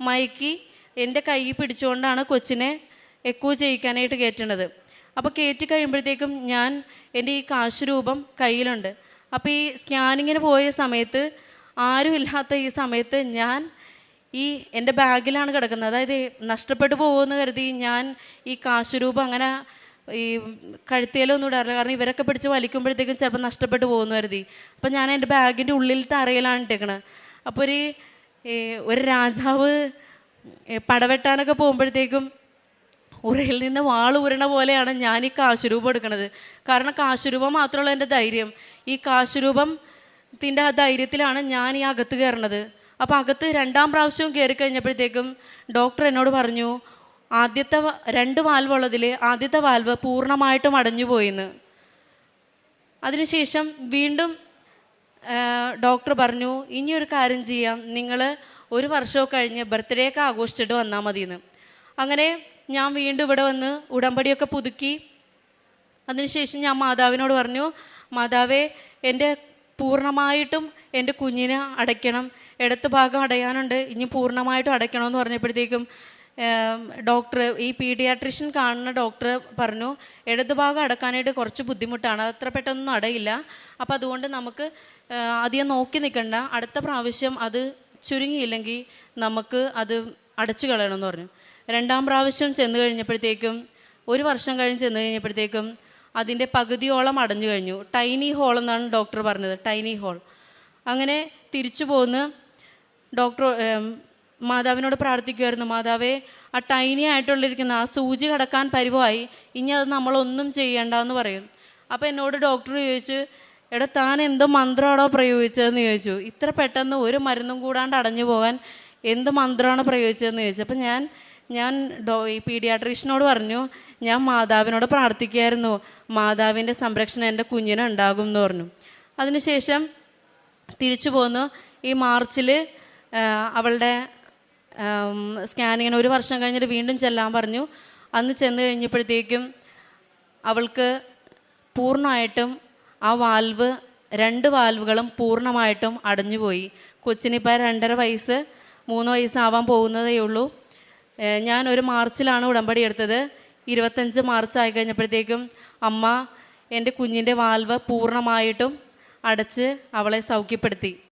മയക്കി എന്റെ കൈ പിടിച്ചുകൊണ്ടാണ് കൊച്ചിനെ എക്കോ ചെയ്യിക്കാനായിട്ട് കയറ്റണത്. അപ്പോൾ കയറ്റി കഴിയുമ്പോഴത്തേക്കും ഞാൻ എന്റെ ഈ കാശ് രൂപം കയ്യിലുണ്ട്. അപ്പോൾ ഈ സ്കാനിങ്ങിന് പോയ സമയത്ത് ആരുമില്ലാത്ത ഈ സമയത്ത് ഞാൻ ഈ എന്റെ ബാഗിലാണ് കിടക്കുന്നത്. അതായത് നഷ്ടപ്പെട്ടു പോകുമെന്ന് കരുതി ഞാൻ ഈ കാശുരൂപം അങ്ങനെ ഈ കഴുത്തിലൊന്നും ഇടാറില്ല. കാരണം ഇവരൊക്കെ പിടിച്ച് വലിക്കുമ്പോഴത്തേക്കും ചിലപ്പോൾ നഷ്ടപ്പെട്ടു പോകുമെന്ന് കരുതി. അപ്പം ഞാൻ എന്റെ ബാഗിന്റെ ഉള്ളിലത്തെ അറയിലാണ് ഇട്ടേക്കണത്. അപ്പോൾ ഒരു ഒരു രാജാവ് പടവെട്ടാനൊക്കെ പോകുമ്പോഴത്തേക്കും ഉറയിൽ നിന്ന് വാൾ ഉരണ പോലെയാണ് ഞാൻ ഈ കാശുരൂപം എടുക്കുന്നത്. കാരണം കാശുരൂപം മാത്രമുള്ള എന്റെ ധൈര്യം. ഈ കാശുരൂപത്തിന്റെ ആ ധൈര്യത്തിലാണ് ഞാൻ ഈ അകത്ത് കയറണത് അപ്പോൾ അകത്ത് രണ്ടാം പ്രാവശ്യവും കയറി കഴിഞ്ഞപ്പോഴത്തേക്കും ഡോക്ടർ എന്നോട് പറഞ്ഞു ആദ്യത്തെ രണ്ട് വാൽവ് ഉള്ളതിൽ ആദ്യത്തെ വാൽവ് പൂർണമായിട്ടും അടഞ്ഞു പോയിന്ന് അതിനുശേഷം വീണ്ടും ഡോക്ടർ പറഞ്ഞു ഇനി ഒരു കാര്യം ചെയ്യാം. നിങ്ങൾ ഒരു വർഷമൊക്കെ കഴിഞ്ഞ് ബർത്ത്ഡേ ഒക്കെ ആഘോഷിച്ചിട്ട് വന്നാൽ മതിയെന്ന്. അങ്ങനെ ഞാൻ വീണ്ടും ഇവിടെ വന്ന് ഉടമ്പടിയൊക്കെ പുതുക്കി. അതിനുശേഷം ഞാൻ മാതാവിനോട് പറഞ്ഞു മാതാവേ എന്റെ പൂർണമായിട്ടും എന്റെ കുഞ്ഞിനെ അടയ്ക്കണം. ഇടത്ത് ഭാഗം അടയാനുണ്ട്. ഇനി പൂർണമായിട്ടും അടയ്ക്കണമെന്ന് പറഞ്ഞപ്പോഴത്തേക്കും ഡോക്ടർ ഈ പീഡിയാട്രിഷ്യൻ കാണുന്ന ഡോക്ടർ പറഞ്ഞു ഇടതുഭാഗം അടക്കാനായിട്ട് കുറച്ച് ബുദ്ധിമുട്ടാണ് അത്ര പെട്ടെന്നൊന്നും അടയില്ല. അപ്പോൾ അതുകൊണ്ട് നമുക്ക് അധികം നോക്കി നിൽക്കണ്ട അടുത്ത പ്രാവശ്യം അത് ചുരുങ്ങിയില്ലെങ്കിൽ നമുക്ക് അത് അടച്ചു കളയണമെന്ന് പറഞ്ഞു. രണ്ടാം പ്രാവശ്യം ചെന്ന് കഴിഞ്ഞപ്പോഴത്തേക്കും ഒരു വർഷം കഴിഞ്ഞ് ചെന്ന് കഴിഞ്ഞപ്പോഴത്തേക്കും അതിന്റെ പകുതിയോളം അടഞ്ഞു കഴിഞ്ഞു. ടൈനി ഹോൾ എന്നാണ് ഡോക്ടർ പറഞ്ഞത് ടൈനി ഹോൾ അങ്ങനെ തിരിച്ചു പോന്ന് ഡോക്ടർ മാതാവിനോട് പ്രാർത്ഥിക്കുമായിരുന്നു മാതാവേ ആ ടൈനി ആയിട്ടുള്ളിരിക്കുന്ന ആ സൂചി കടക്കാൻ പരിവായി ഇനി അത് നമ്മളൊന്നും ചെയ്യണ്ടെന്ന് പറയും. അപ്പോൾ എന്നോട് ഡോക്ടർ ചോദിച്ചു എടാ താൻ എന്തോ മന്ത്രമാണോ പ്രയോഗിച്ചതെന്ന് ചോദിച്ചു. ഇത്ര പെട്ടെന്ന് ഒരു മരുന്നും കൂടാണ്ട് അടഞ്ഞു പോകാൻ എന്ത് മന്ത്രമാണ് പ്രയോഗിച്ചതെന്ന് ചോദിച്ചു. അപ്പം ഞാൻ ഞാൻ ഡോ ഈ പീഡിയാട്രീഷ്യനോട് പറഞ്ഞു ഞാൻ മാതാവിനോട് പ്രാർത്ഥിക്കുമായിരുന്നു മാതാവിന്റെ സംരക്ഷണം എന്റെ കുഞ്ഞിന് ഉണ്ടാകും എന്ന് പറഞ്ഞു. അതിനുശേഷം തിരിച്ചു പോന്നു. ഈ മാർച്ചിൽ അവളുടെ സ്കാനിങ്ങിന് ഒരു വർഷം കഴിഞ്ഞിട്ട് വീണ്ടും ചെല്ലാൻ പറഞ്ഞു. അന്ന് ചെന്ന് കഴിഞ്ഞപ്പോഴത്തേക്കും അവൾക്ക് പൂർണമായിട്ടും ആ വാൽവ് രണ്ട് വാൽവുകളും പൂർണമായിട്ടും അടഞ്ഞുപോയി. കൊച്ചിനിപ്പോൾ രണ്ടര വയസ്സ് മൂന്ന് വയസ്സാവാൻ പോകുന്നതേ ഉള്ളൂ. ഞാൻ ഒരു മാർച്ചിലാണ് ഉടമ്പടി എടുത്തത്. ഇരുപത്തഞ്ച് മാർച്ച് ആയി കഴിഞ്ഞപ്പോഴത്തേക്കും അമ്മ എന്റെ കുഞ്ഞിന്റെ വാൽവ് പൂർണമായിട്ടും അടച്ച് അവളെ സൗഖ്യപ്പെടുത്തി.